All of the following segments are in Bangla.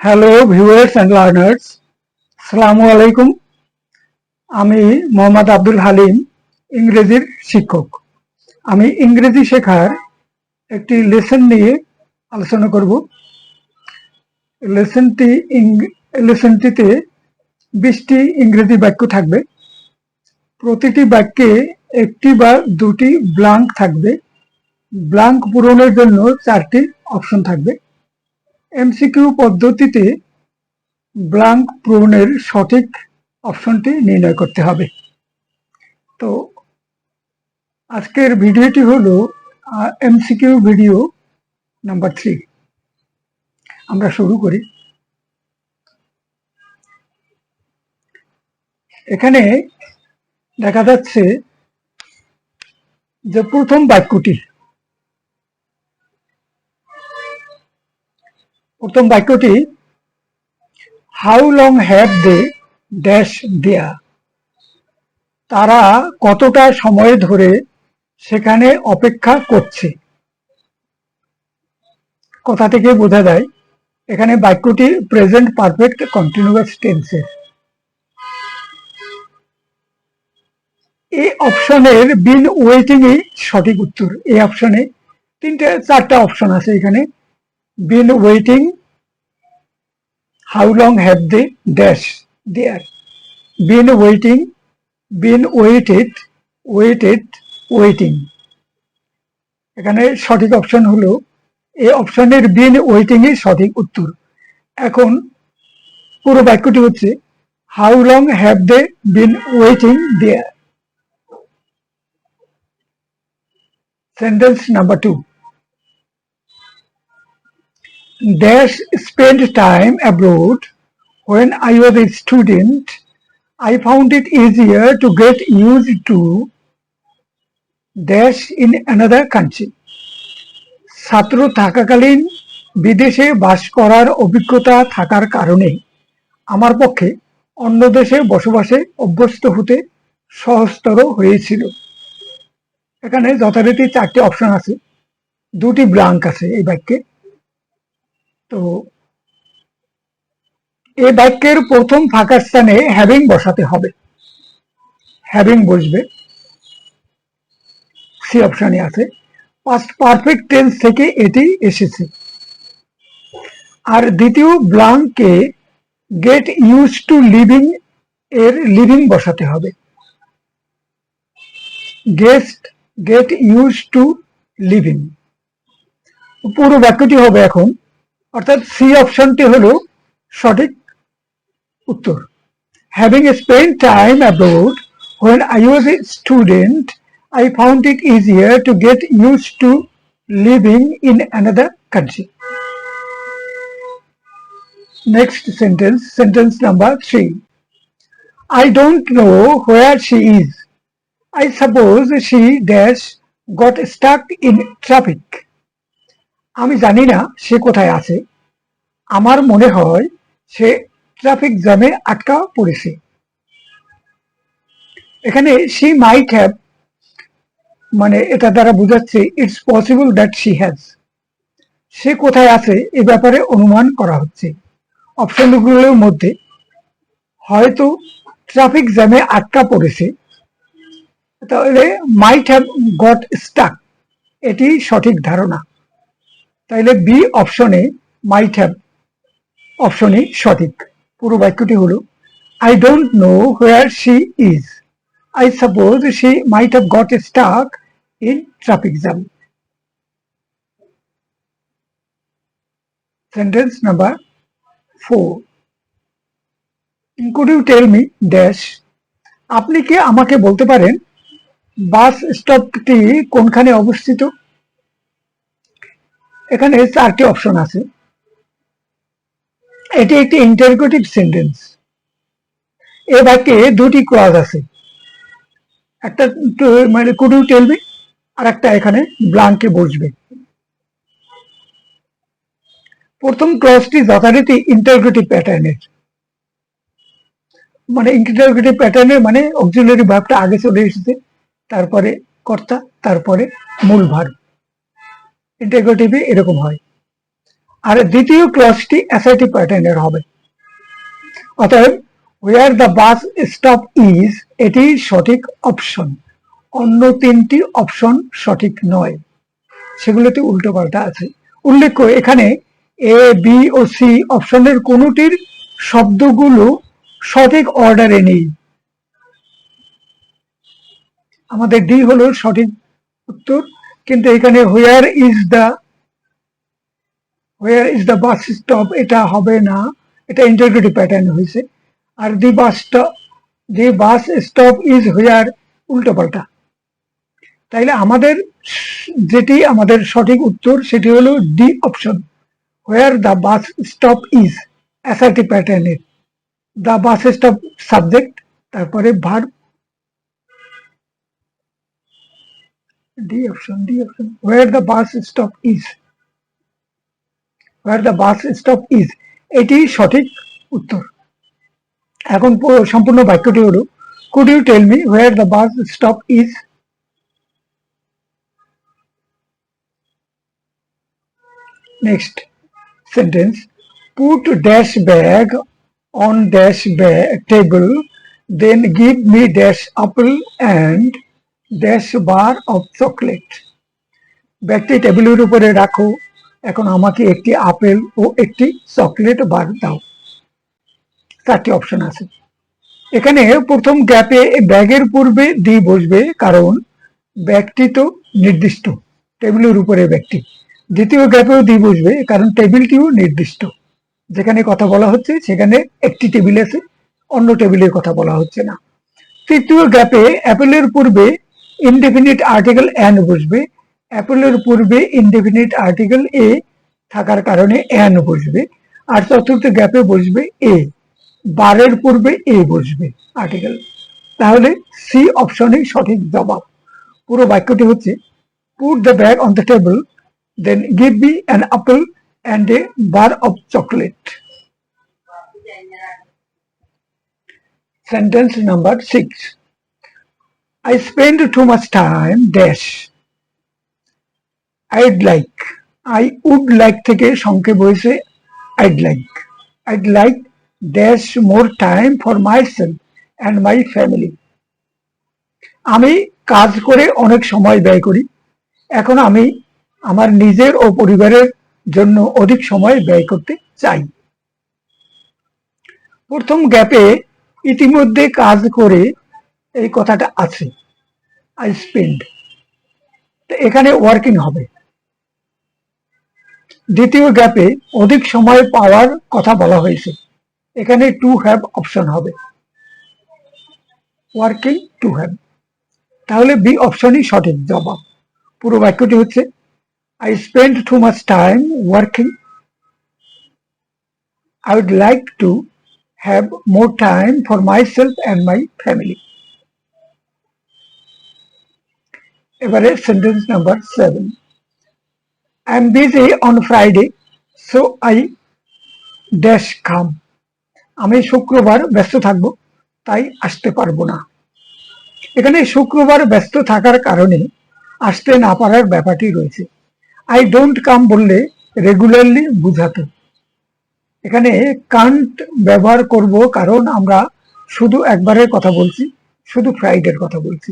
হ্যালো ভিউয়ার্স অ্যান্ড লার্নার্স সালামু আলাইকুম আমি মোহাম্মদ আব্দুল হালিম, ইংরেজির শিক্ষক। আমি ইংরেজি শেখার একটি লেসন নিয়ে আলোচনা করব। লেসনটি লেসনটিতে বিশটি ইংরেজি বাক্য থাকবে। প্রতিটি বাক্যে একটি বা দুটি ব্লাঙ্ক থাকবে। ব্লাঙ্ক পূরণের জন্য চারটি অপশন থাকবে। এমসিকিউ পদ্ধতিতে ব্লাঙ্ক পূরণের সঠিক অপশনটি নির্ণয় করতে হবে। তো আজকের ভিডিওটি হলো এমসিকিউ ভিডিও নাম্বার থ্রি। আমরা শুরু করি। এখানে দেখা যাচ্ছে যে প্রথম বাক্যটি প্রথম বাক্যটি how long have they dash দেয়া তারা কতটা সময় ধরে সেখানে অপেক্ষা করছে? কথা থেকে বোঝা যায়, এখানে বাক্যটি প্রেজেন্ট পারফেক্ট কন্টিনিউয়াস টেন্সের এই অপশনের বিন ওয়েটিংই সঠিক উত্তর। এই অপশনে তিনটে, চারটা অপশন আছে এখানে। Been waiting. How long have they dash there? Been waiting, been waited waited, waiting. এখানে সঠিক অপশন হলো, এই অপশনের বিন ওয়েটিং এর সঠিক উত্তর। এখন পুরো বাক্যটি হচ্ছে how long have they been waiting there sentence number two Dash spent time abroad. When I was a student, I found it easier to get used to dash in another country. ছাত্র থাকাকালীন বিদেশে বাস করার অভিজ্ঞতা থাকার কারণে আমার পক্ষে অন্য দেশে বসবাসে অভ্যস্ত হতে সহজতর হয়েছিল এখানে যথারীতি চারটি অপশন আছে দুটি ব্লাঙ্ক আছে এই বাক্যে তো এ বাক্যের প্রথম ফাঁকা স্থানে হ্যাভিং বসাতে হবে। হ্যাভিং বসবে। সি অপশনে আছে। পাস্ট পারফেক্ট টেন্স থেকে এটি এসেছে। আর দ্বিতীয় ব্লাঙ্কে গেট ইউজ টু লিভিং এর লিভিং বসাতে হবে। Guest get use to living পুরো বাক্যটি হবে এখন অর্থাৎ সি অপশনটি হলো সঠিক উত্তর having spend time about when I was a student, I found it easier to get used to living in another country. Next sentence, sentence number three. I don't know where she is. I suppose she dash got stuck in traffic. আমি জানি না সে কোথায় আছে। আমার মনে হয় সে ট্রাফিক জ্যামে আটকা পড়েছে। এখানে সি মাইট হ্যাভ মানে এটা দ্বারা বোঝাচ্ছে it's possible that she has সে কোথায় আছে এ ব্যাপারে অনুমান করা হচ্ছে। অপশনগুলোর মধ্যে হয়তো ট্রাফিক জ্যামে আটকা পড়েছে। তাহলে মাইট হ্যাভ গট স্টাক এটি সঠিক ধারণা। তাইলে বি অপশনে মাইট হ্যাভ অপশনই সঠিক। পুরো বাক্যটি হলো I don't know where she is I suppose she might have got stuck in traffic jam sentence number four could you tell me dash আপনি কি আমাকে বলতে পারেন বাস স্টপটি কোনখানে অবস্থিত? এখানে চারটি অপশন আছে। এটি একটি ইন্টারগ্রেটিভ সেন্টেন্স এ বাক্যে দুটি ক্লজ আছে। একটা মানে কুড টেলবি আর একটা এখানে ব্লাঙ্কে বসবে। প্রথম ক্লজটি যথারীতি ইন্টারগ্রেটিভ প্যাটার্নের মানে ইন্টারগ্রেটিভ প্যাটার্নের মানে অক্সিলারি ভাবটা আগে চলে এসেছে, তারপরে কর্তা, তারপরে মূল ভার্ব ইন্টারগ্রেটিভে এরকম হয়। আর দ্বিতীয় ক্লজটি অ্যাসাইটিভ প্যাটার্নের হবে। অতএব where the bus stop is এটি সঠিক অপশন অন্য তিনটি অপশন সঠিক নয়। সেগুলোতে উল্টো পাল্টা আছে উল্লেখ্য এখানে এ বি ও সি অপশনের কোনোটির শব্দগুলো সঠিক অর্ডারে নেই। আমাদের ডি হলো সঠিক উত্তর। কিন্তু এখানে where is the where is the bus stop এটা হবে না। এটা ইন্টারগ্রেটিভ প্যাটার্ন হয়েছে। আর the bus stop the bus stop is where উল্টো পাল্টা। তাইলে আমাদের যেটি আমাদের সঠিক উত্তর, সেটি হলো D option where the bus stop is assertive প্যাটার্নের দ্য বাস স্টপ সাবজেক্ট তারপরে verb D option D option where the bus stop is where the bus stop is এটি সঠিক উত্তর এখন পুরো সম্পূর্ণ বাক্যটি হলো could you tell me where the bus stop is Next sentence. Put dash bag on dash bag table, then give me dash apple and dash bar of chocolate ব্যাগটি টেবিলের উপরে রাখো। এখন আমাকে একটি আপেল ও একটি চকলেট বার দাও। চারটি অপশন আছে। এখানে প্রথম গ্যাপে ব্যাগের পূর্বে দি বসবে, কারণ ব্যাগটি তো নির্দিষ্ট, টেবিলের উপরে ব্যাগটি। দ্বিতীয় গ্যাপেও দি বসবে, কারণ টেবিলটিও নির্দিষ্ট। যেখানে কথা বলা হচ্ছে, সেখানে একটি টেবিল আছে, অন্য টেবিলের কথা বলা হচ্ছে না। তৃতীয় গ্যাপে অ্যাপেলের পূর্বে ইনডেফিনিট আর্টিকেল অ্যান বসবে অ্যাপেলের পূর্বে ইনডেফিনিট আর্টিকেল এ থাকার কারণে অ্যান বসবে আর চতুর্থ গ্যাপে বসবে এ বারের পূর্বে এ বসবে আর্টিকেল তাহলে সি অপশনই সঠিক জবাব। পুরো বাক্যটি হচ্ছে put the bag on the table then give me an apple and a bar of chocolate Sentence number six. I spend too much time dash. I'd like. I would like থেকে সংক্ষেপ হয়েছে I'd like. I'd like dash more time for myself and my family. আমি কাজ করে অনেক সময় ব্যয় করি এখন আমি আমার নিজের ও পরিবারের জন্য অধিক সময় ব্যয় করতে চাই প্রথম গ্যাপে ইতিমধ্যে কাজ করে এই কথাটা আছে। আই স্পেন্ড তো এখানে ওয়ার্কিং হবে। দ্বিতীয় গ্যাপে অধিক সময় পাওয়ার কথা বলা হয়েছে। এখানে টু হ্যাভ অপশন হবে। ওয়ার্কিং টু হ্যাভ তাহলে বি অপশনই সঠিক জবাব। পুরো বাক্যটি হচ্ছে, I spend too much time working. I would to to more time time for myself and my family. এবারে sentence number seven I am busy on Friday so I dash come আমি শুক্রবার ব্যস্ত থাকব, তাই আসতে পারব না। এখানে শুক্রবার ব্যস্ত থাকার কারণে আসতে না পারার ব্যাপারটি রয়েছে। আই ডোন্ট কাম বললে রেগুলারলি বুঝাতো। এখানে কান্ট ব্যবহার করব কারণ আমরা শুধু একবারের কথা বলছি, শুধু ফ্রাইডের কথা বলছি।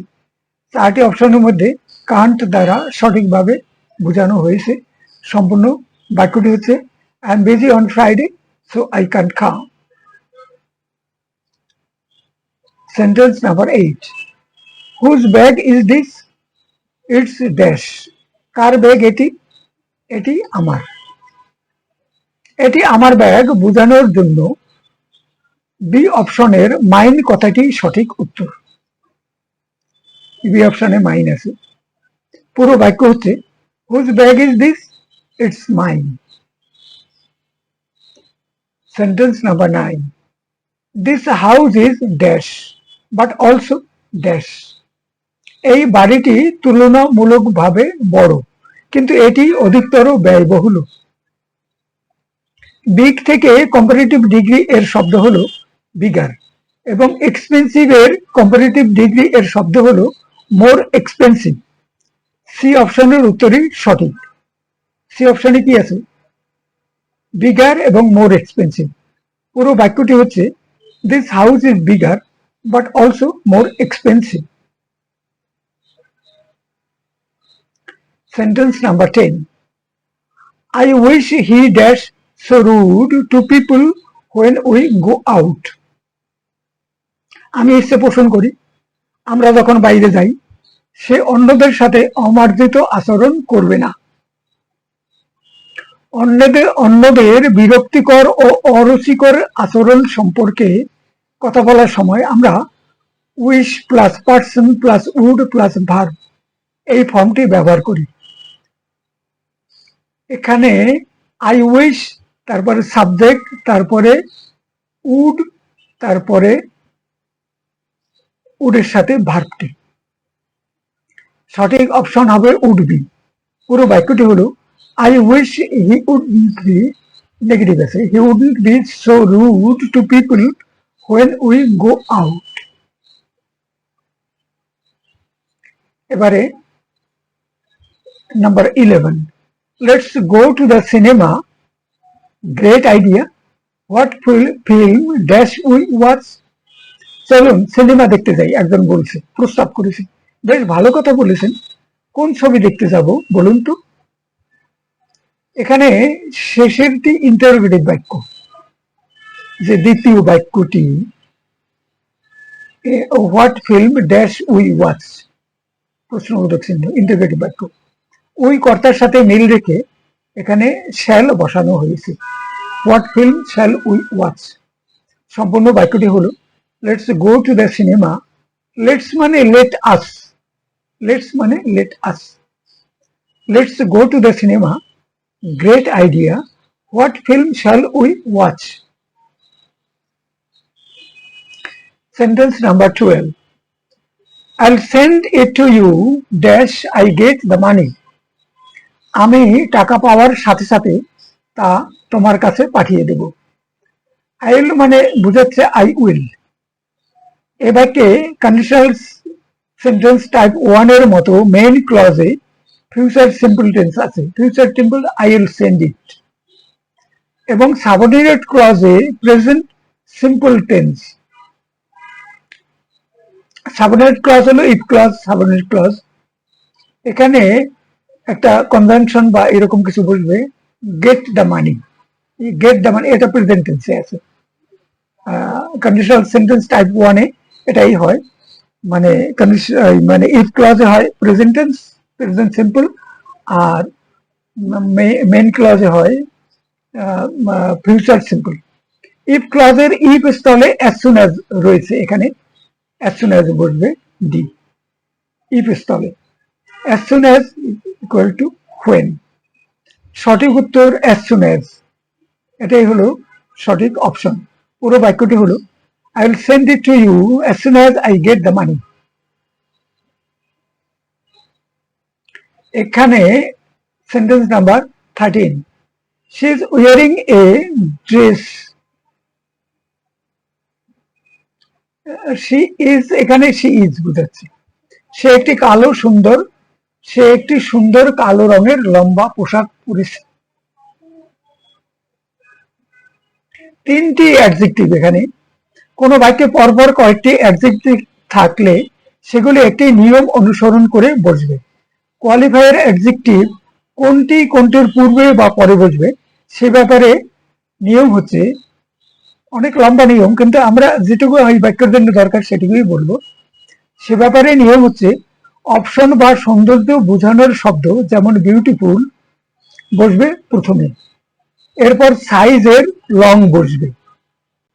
চারটি অপশনের মধ্যে কান্ট দ্বারা সঠিকভাবে বোঝানো হয়েছে। সম্পূর্ণ বাক্যটি হচ্ছে I am busy on Friday so I can't come sentence number eight whose bag is this it's dash কার ব্যাগ এটি? এটি আমার। এটি আমার ব্যাগ বোঝানোর জন্য বি অপশনের মাইন কথাটি সঠিক উত্তর। বি অপশনে মাইন আছে পুরো বাক্য হচ্ছে whose bag is this it's mine sentence number nine this house is dash but also dash এই বাড়িটি তুলনামূলকভাবে বড়, কিন্তু এটি অধিকতর ব্যয়বহুল। বিগ থেকে কম্পারেটিভ ডিগ্রি এর শব্দ হলো বিগার এবং এক্সপেন্সিভ এর কম্পারেটিভ ডিগ্রি এর শব্দ হলো মোর এক্সপেন্সিভ সি অপশনের উত্তরই সঠিক। সি অপশনে কি আছে? বিগার এবং মোর এক্সপেন্সিভ পুরো বাক্যটি হচ্ছে this house is bigger but also more expensive sentence number ten I wish he dash so rude to people when we go out. আমি ইচ্ছে পোষণ করি। আমরা যখন বাইরে যাই, সে অন্যদের সাথে অমার্জিত আচরণ করবে না। অন্যদের অন্যদের বিরক্তিকর ও অরুচিকর আচরণ সম্পর্কে কথা বলার সময় আমরা wish plus person plus would plus verb এই ফর্মটি ব্যবহার করি। এখানে আই উইশ, তারপরে সাবজেক্ট, তারপরে উড, তারপরে উডের সাথে ভার্বটি সঠিক অপশন হবে উড বি পুরো বাক্যটি হলো I wish he would be negative আছে। He would be so rude to people when we go out এবারে number eleven let's go to the cinema. Great idea. What fil- film, dash we watch চলুন সিনেমা দেখতে যাই, একজন বলছে, প্রস্তাব করেছে। বেশ ভালো কথা বলেছেন। কোন ছবি দেখতে যাব, বলুন তো? এখানে শেষেরটি ইন্টারোগেটিভ বাক্য, যে দ্বিতীয় বাক্যটি what film dash we watch প্রশ্নবোধক চিহ্ন ইন্টারোগেটিভ বাক্য। ওই কর্তার সাথে মিল রেখে এখানে শ্যাল বসানো হয়েছে। What film shall we watch সম্পূর্ণ বাক্যটি হলো let's go to the cinema let's মানে লেট আস লেটস মানে let us let's go to the cinema great idea what film shall we watch sentence number twelve I'll send it to you dash I get the money আমি টাকা পাওয়ার সাথে সাথে তা তোমার কাছে পাঠিয়ে দেব আই উইল মানে বুঝাচ্ছে আই উইল এ বাক্যে কন্ডিশনাল সেন্টেন্স টাইপ ওয়ানের মতো মেইন ক্লজে ফিউচার সিম্পল টেন্স আছে। Future temple I will send it এবং subordinate ক্লজে present simple tense subordinate clause হলো ইফ ক্লজ সাবঅর্ডিনেট ক্লজ এখানে একটা কনভেনশন বা এরকম কিছু বলবে get the money get the money এটা প্রেজেন্ট টেন্সে আছে। কন্ডিশনাল সেন্টেন্স টাইপ ওয়ানে এটাই হয়। মানে মানে ইফ ক্লজে হয় প্রেজেন্টেন্স প্রেজেন্ট সিম্পল আর মেন ক্লজে হয় ফিউচার সিম্পল ইফ ক্লজের ইফ স্থলে অ্যাজ অ্যাজ রয়েছে এখানে অ্যাজ অ্যাজ বসবে ডি ইফ স্থলে as as equal to when সঠিক উত্তর অ্যাজ অ্যাজ এটাই হলো সঠিক অপশন পুরো বাক্যটি হলো I will send it to you as soon as I get the money এখানে sentence number thirteen she is wearing a dress she is এখানে শি ইজ বুঝাচ্ছে। সে একটি কালো সুন্দর, সে একটি সুন্দর কালো রঙের লম্বা পোশাক পরেছে। তিনটি অ্যাডজেক্টিভ এখানে। কোনো বাক্যে পরপর কয়েকটি অ্যাডজেক্টিভ থাকলে সেগুলি একটি নিয়ম অনুসরণ করে বসবে। কোয়ালিফায়ার অ্যাডজেক্টিভ কোনটি কোনটির পূর্বে বা পরে বসবে, সে ব্যাপারে নিয়ম হচ্ছে অনেক লম্বা নিয়ম, কিন্তু আমরা যেটুকু এই বাক্যের জন্য দরকার সেটুকুই বলব। সে ব্যাপারে নিয়ম হচ্ছে অপশন বা সৌন্দর্য বোঝানোর শব্দ যেমন বিউটিফুল বসবে প্রথমে। এরপর সাইজের লং বসবে।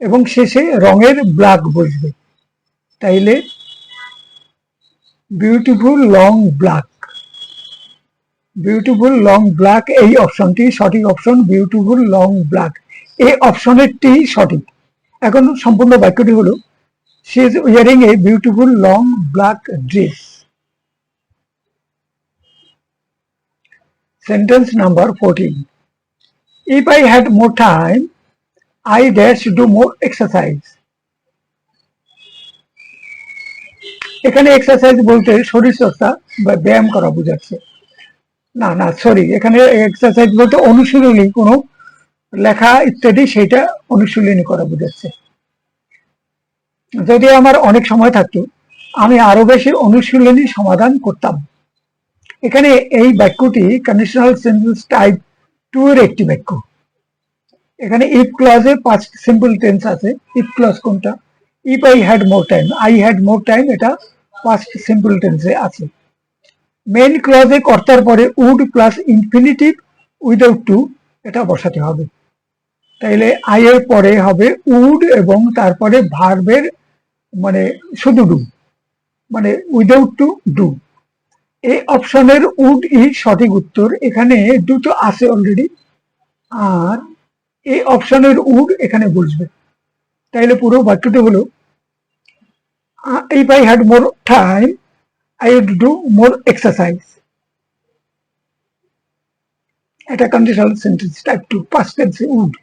এবং শেষে রঙের ব্ল্যাক বসবে। তাইলে beautiful long black beautiful long black এই অপশনটি সঠিক অপশন বিউটিফুল লং ব্ল্যাক এই অপশনেরটি সঠিক। এখন সম্পূর্ণ বাক্যটি হলো she is wearing a beautiful long black dress Sentence number 14. If I had more time, I dash do more exercise. এখানে এক্সারসাইজ বলতে শরীর চর্চা বা ব্যায়াম করা বোঝাচ্ছে। না না সরি এখানে এক্সারসাইজ বলতে অনুশীলনী, কোনো লেখা ইত্যাদি সেটা অনুশীলনী করা বোঝাচ্ছে। যদি আমার অনেক সময় থাকতো, আমি আরও বেশি অনুশীলনী সমাধান করতাম। এখানে এই বাক্যটি কন্ডিশনাল সেন্টেন্স টাইপ টু এর একটি বাক্য। এখানে ইফ ক্লজে পাঁচ সিম্পল টেন্স আছে। ইফ ক্লজ কোনটা? If I had more time I had more time এটা পাস্ট সিম্পল টেন্সে আছে। মেইন ক্লজে কর্তার পরে would plus infinitive without to এটা বসাতে হবে। তাইলে আই এর পরে হবে উড এবং তারপরে ভার্বের মানে শুধু ডু মানে উইদাউট টু ডু এই অপশনের উড ই সঠিক উত্তর। এখানে দুটো আছে অলরেডি আর এই অপশনের উড এখানে বসবে। তাইলে পুরো বাক্যটি হলো if I had more time I would do more exercise এটা conditional sentence type two past টেন্সে would.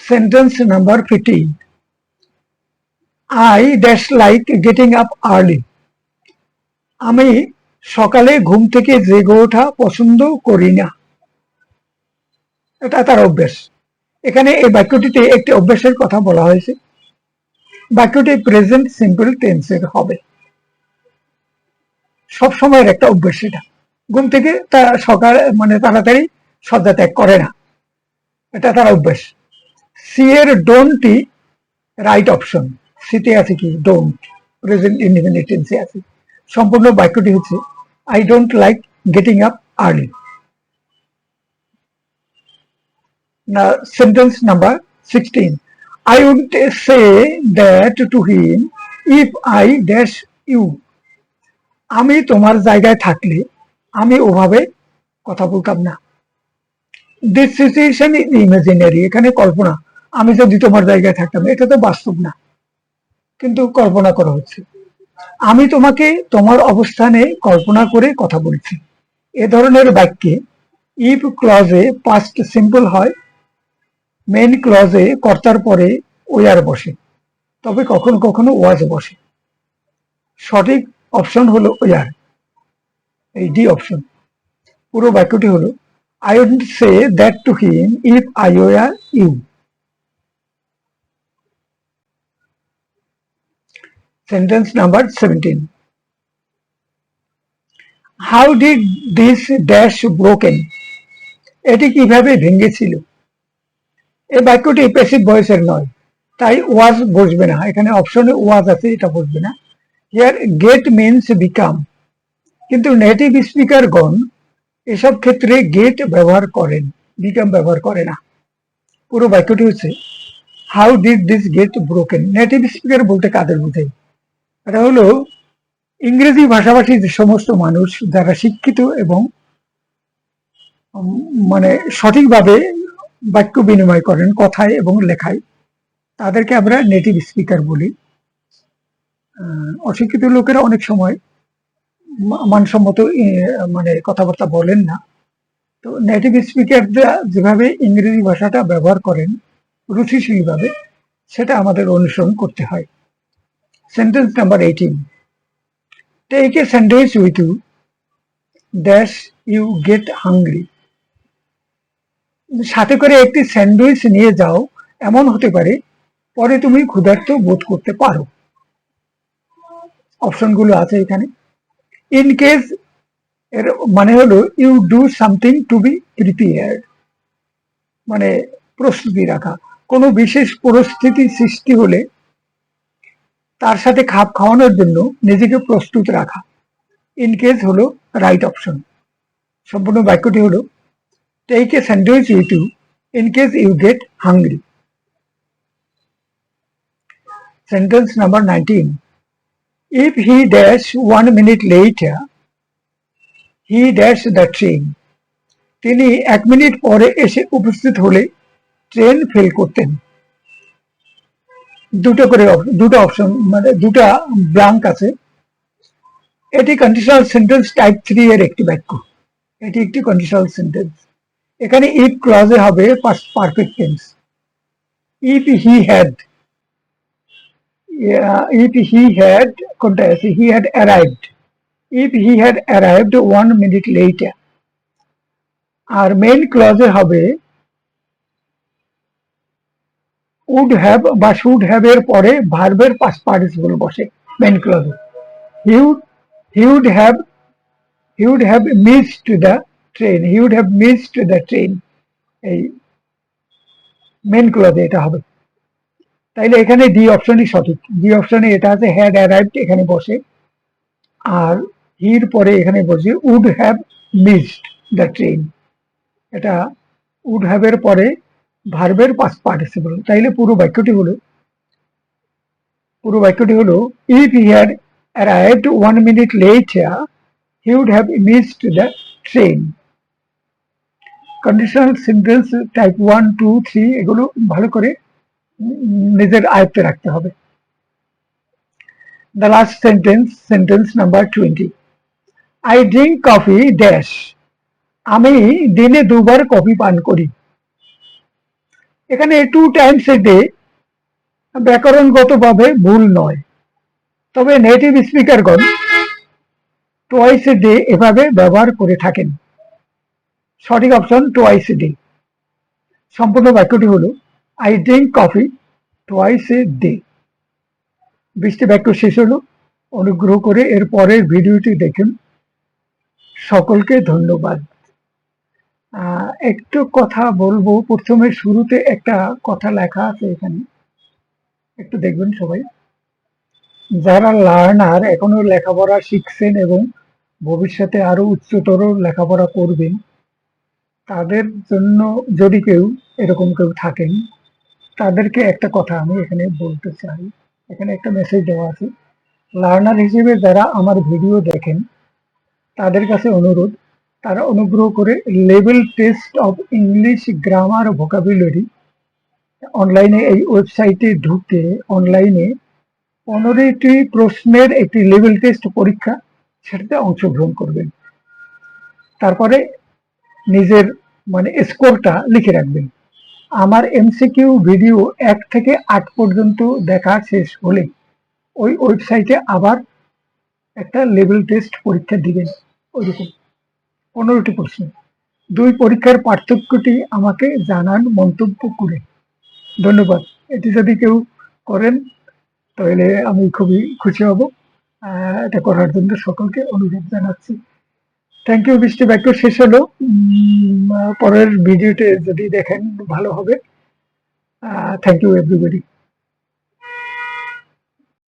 Sentence number fifteen I dash like getting up early আমি সকালে ঘুম থেকে জেগে ওঠা পছন্দ করি না। এটা তার অভ্যাস। এখানে এই বাক্যটিতে একটি অভ্যাসের কথা বলা হয়েছে। বাক্যটি প্রেজেন্ট সিম্পল টেন্সের হবে। সব সময়ের একটা অভ্যাস এটা। ঘুম থেকে তা সকাল মানে তাড়াতাড়ি সজ্জা ত্যাগ করে না। এটা তার অভ্যাস। সি এর ডোন্টই রাইট অপশন সিতে আছে কি? ডোন্ট প্রেজেন্ট ইন্ডিপেন্ডেন্ট টেন্সে আছে। সম্পূর্ণ বাক্যটি হচ্ছে I don't like getting up early sentence number sixteen I would say that to him if I dash you আমি তোমার জায়গায় থাকলে আমি ওভাবে কথা বলতাম না। দিস সিচুয়েশন ইজ ইমাজিনারি এখানে কল্পনা। আমি যদি তোমার জায়গায় থাকতাম, এটা তো বাস্তব না। কিন্তু কল্পনা করা হচ্ছে। আমি তোমাকে তোমার অবস্থানে কল্পনা করে কথা বলছি। এ ধরনের বাক্যে ইফ ক্লজে পাস্ট সিম্পল হয় মেইন ক্লজে কর্তার পরে ওয়ার বসে। তবে কখনো কখনো ওয়াজ বসে। সঠিক অপশন হলো ওয়ার এই ডি অপশন পুরো বাক্যটি হলো I would say that to him if I were you sentence number seventeen how did this dash broken এটি কীভাবে ভেঙেছিল? এই বাক্যটি প্যাসিভ ভয়েসের নয়। তাই ওয়াজ বসবে না। এখানে অপশনে ওয়াজ আছে, এটা বসবে না। হিয়ার গেট মিনস বিকাম কিন্তু নেটিভ স্পিকারগণ এসব ক্ষেত্রে গেট ব্যবহার করেন বিকাম ব্যবহার করে না। পুরো বাক্যটি হচ্ছে how did this get broken native speaker বলতে কাদের বোঝাই এটা হলো ইংরেজি ভাষাভাষী যে সমস্ত মানুষ, যারা শিক্ষিত এবং মানে সঠিকভাবে বাক্য বিনিময় করেন কথায় এবং লেখায়। তাদেরকে আমরা নেটিভ স্পিকার বলি। অশিক্ষিত লোকেরা অনেক সময় মানসম্মত মানে কথাবার্তা বলেন না। তো নেটিভ স্পিকাররা যেভাবে ইংরেজি ভাষাটা ব্যবহার করেন রুচিশীলভাবে সেটা আমাদের অনুসরণ করতে হয়। Sentence number eighteen take a sandwich with you dash you get hungry সাথে করে একটি স্যান্ডউইচ নিয়ে যাও, এমন হতে পারে, পরে তুমি ক্ষুধার্ত বোধ করতে পারো। অপশনগুলো আছে এখানে। ইন কেস এর মানে হলো you do something to be prepared মানে প্রস্তুতি রাখা। কোনো বিশেষ পরিস্থিতি সৃষ্টি হলে, তার সাথে খাপ খাওয়ানোর জন্য নিজেকে প্রস্তুত রাখা। ইন কেস হলো রাইট অপশন সম্পূর্ণ বাক্যটি হলো take a sandwich with you in case you get hungry sentence number nineteen if he dash one minute later he dash the train তিনি এক মিনিট পরে এসে উপস্থিত হলে ট্রেন ফেল করতেন। দুটো করে op- দুটো অপশন মানে দুটা ব্লাঙ্ক আছে। এটি কন্ডিশনাল সেন্টেন্স টাইপ থ্রি এর একটি বাক্য। এটি একটি কন্ডিশনাল সেন্টেন্স এখানে ইফ ক্লজে হবে perfect tense if he had if he had কোনটা আছে? He had arrived if he had arrived one minute later R main ক্লজে হবে উড হ্যাভ বা শুড হ্যাভ এর পরে ভার্বের পাস পার্টিসিপল বসে main ক্লজে he would he would have he would have missed the train he would have missed the train এই মেন ক্লজে এটা হবে। তাইলে এখানে ডি অপশনই সঠিক। ডি অপশনে এটা আছে হ্যাড অ্যারাইভড এখানে বসে। আর হির পরে এখানে বসে would have missed the train এটা উড হ্যাভ এর পরে ভার্বের পাস পার্টিসিপল তাইলে পুরো বাক্যটি হলো, পুরো বাক্যটি হলো if he had arrived one minute later he would have missed the train conditional sentence type one two three এগুলো ভালো করে নিজের আয়ত্তে রাখতে হবে। The last sentence sentence number twenty I drink coffee dash আমি দিনে দুবার কফি পান করি। এখানে টু টাইমস এ ডে ব্যাকরণগতভাবে ভুল নয়। তবে নেটিভ স্পিকারগণ টোয়াইস এ ডে এভাবে ব্যবহার করে থাকেন। সঠিক অপশন টোয়াইস এ ডে সম্পূর্ণ বাক্যটি হলো I drink coffee twice a day বৃষ্টি বাক্য শেষ হলো। অনুগ্রহ করে এর পরের ভিডিওটি দেখুন। সকলকে ধন্যবাদ। একটু কথা বলব। প্রথমে শুরুতে একটা কথা লেখা আছে এখানে। একটু দেখবেন সবাই। যারা লার্নার এখনও লেখাপড়া শিখছেন এবং ভবিষ্যতে আরও উচ্চতর লেখাপড়া করবেন তাদের জন্য যদি কেউ এরকম কেউ থাকেন, তাদেরকে একটা কথা আমি এখানে বলতে চাই। এখানে একটা মেসেজ দেওয়া আছে। লার্নার হিসেবে যারা আমার ভিডিও দেখেন, তাদের কাছে অনুরোধ, তারা অনুগ্রহ করে level test of English grammar vocabulary অনলাইনে এই ওয়েবসাইটে ঢুকে অনলাইনে পনেরোটি প্রশ্নের একটি লেভেল টেস্ট পরীক্ষা সেটাতে অংশগ্রহণ করবেন। তারপরে নিজের মানে স্কোরটা লিখে রাখবেন। আমার এমসিকিউ ভিডিও এক থেকে আট পর্যন্ত দেখা শেষ হলে ওই ওয়েবসাইটে আবার একটা লেভেল টেস্ট পরীক্ষা দিবেন ওইরকম। পনেরোটি প্রশ্ন। দুই পরীক্ষার পার্থক্যটি আমাকে জানান মন্তব্য করে। ধন্যবাদ। এটি যদি কেউ করেন, তাহলে আমি খুবই খুশি হব। এটা করার জন্য সকলকে অনুরোধ জানাচ্ছি। থ্যাংক ইউ বৃষ্টি বাক্য শেষ হলো। পরের ভিডিওতে যদি দেখেন, ভালো হবে। Thank you everybody